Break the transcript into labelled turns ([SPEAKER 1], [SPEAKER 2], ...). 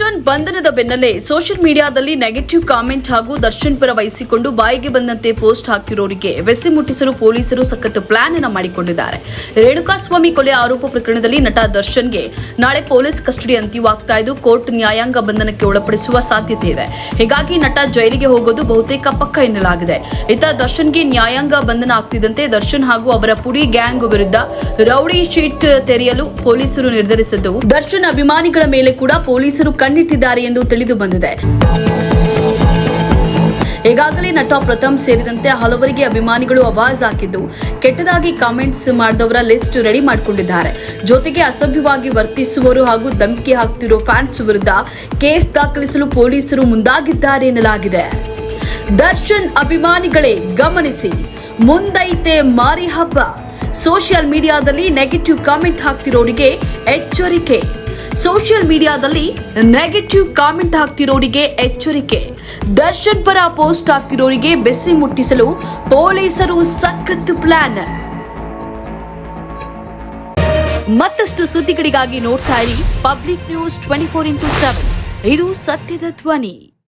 [SPEAKER 1] ದರ್ಶನ್ ಬಂಧನದ ಬೆನ್ನಲ್ಲೇ ಸೋಷಿಯಲ್ ಮೀಡಿಯಾದಲ್ಲಿ ನೆಗೆಟಿವ್ ಕಾಮೆಂಟ್ ಹಾಗೂ ದರ್ಶನ್ ಪರ ವಹಿಸಿಕೊಂಡು ಬಾಯಿಗೆ ಬಂದಂತೆ ಪೋಸ್ಟ್ ಹಾಕಿರೋರಿಗೆ ವೆಸಿ ಮುಟ್ಟಿಸಲು ಪೊಲೀಸರು ಸಖತ್ ಪ್ಲಾನ್ ಅನ್ನು ಮಾಡಿಕೊಂಡಿದ್ದಾರೆ. ರೇಣುಕಾಸ್ವಾಮಿ ಕೊಲೆ ಆರೋಪ ಪ್ರಕರಣದಲ್ಲಿ ನಟ ದರ್ಶನ್ಗೆ ನಾಳೆ ಪೊಲೀಸ್ ಕಸ್ಟಡಿ ಅಂತ್ಯವಾಗ್ತಾ ಇದ್ದು, ಕೋರ್ಟ್ ನ್ಯಾಯಾಂಗ ಬಂಧನಕ್ಕೆ ಒಳಪಡಿಸುವ ಸಾಧ್ಯತೆ ಇದೆ. ಹೀಗಾಗಿ ನಟ ಜೈಲಿಗೆ ಹೋಗೋದು ಬಹುತೇಕ ಪಕ್ಕ ಎನ್ನಲಾಗಿದೆ. ಇತ್ತ ದರ್ಶನ್ಗೆ ನ್ಯಾಯಾಂಗ ಬಂಧನ ಆಗ್ತಿದ್ದಂತೆ ದರ್ಶನ್ ಹಾಗೂ ಅವರ ಪುಡಿ ಗ್ಯಾಂಗ್ ವಿರುದ್ಧ ರೌಡಿ ಶೀಟ್ ತೆರೆಯಲು ಪೊಲೀಸರು ನಿರ್ಧರಿಸಿದ್ದು ದರ್ಶನ್ ಅಭಿಮಾನಿಗಳ ಮೇಲೆ ಕೂಡ ಪೊಲೀಸರು ಕಣ್ಣಿಟ್ಟಿದ್ದಾರೆ ಎಂದು ತಿಳಿದು ಬಂದಿದೆ. ಈಗಾಗಲೇ ನಟ ಪ್ರಥಮ್ ಸೇರಿದಂತೆ ಹಲವರಿಗೆ ಅಭಿಮಾನಿಗಳು ಅವಾಜ್ ಹಾಕಿದ್ದು, ಕೆಟ್ಟದಾಗಿ ಕಾಮೆಂಟ್ಸ್ ಮಾಡಿದವರ ಲಿಸ್ಟ್ ರೆಡಿ ಮಾಡಿಕೊಂಡಿದ್ದಾರೆ. ಜೊತೆಗೆ ಅಸಭ್ಯವಾಗಿ ವರ್ತಿಸುವವರು ಹಾಗೂ ಧಮಕಿ ಹಾಕ್ತಿರೋ ಫ್ಯಾನ್ಸ್ ವಿರುದ್ಧ ಕೇಸ್ ದಾಖಲಿಸಲು ಪೊಲೀಸರು ಮುಂದಾಗಿದ್ದಾರೆ ಎನ್ನಲಾಗಿದೆ. ದರ್ಶನ್ ಅಭಿಮಾನಿಗಳೇ, ಗಮನಿಸಿ. ಮುಂದೈತೆ ಮಾರಿ ಹಬ್ಬ. ಸೋಷಿಯಲ್ ಮೀಡಿಯಾದಲ್ಲಿ ನೆಗೆಟಿವ್ ಕಾಮೆಂಟ್ ಹಾಕ್ತಿರೋರಿಗೆ ಎಚ್ಚರಿಕೆ. ಸೋಷಿಯಲ್ ಮೀಡಿಯಾದಲ್ಲಿ ನೆಗೆಟಿವ್ ಕಾಮೆಂಟ್ ಹಾಕ್ತಿರೋರಿಗೆ ಎಚ್ಚರಿಕೆ. ದರ್ಶನ್ ಪರ ಪೋಸ್ಟ್ ಹಾಕ್ತಿರೋರಿಗೆ ಬೆಸಿ ಮುಟ್ಟಿಸಲು ಪೊಲೀಸರು ಸಖತ್ ಪ್ಲಾನ್. ಮತ್ತಷ್ಟು ಸುದ್ದಿಗಳಿಗಾಗಿ ನೋಡ್ತಾ ಇರಿ public news twenty four into seven. ಇದು ಸತ್ಯದ ಧ್ವನಿ.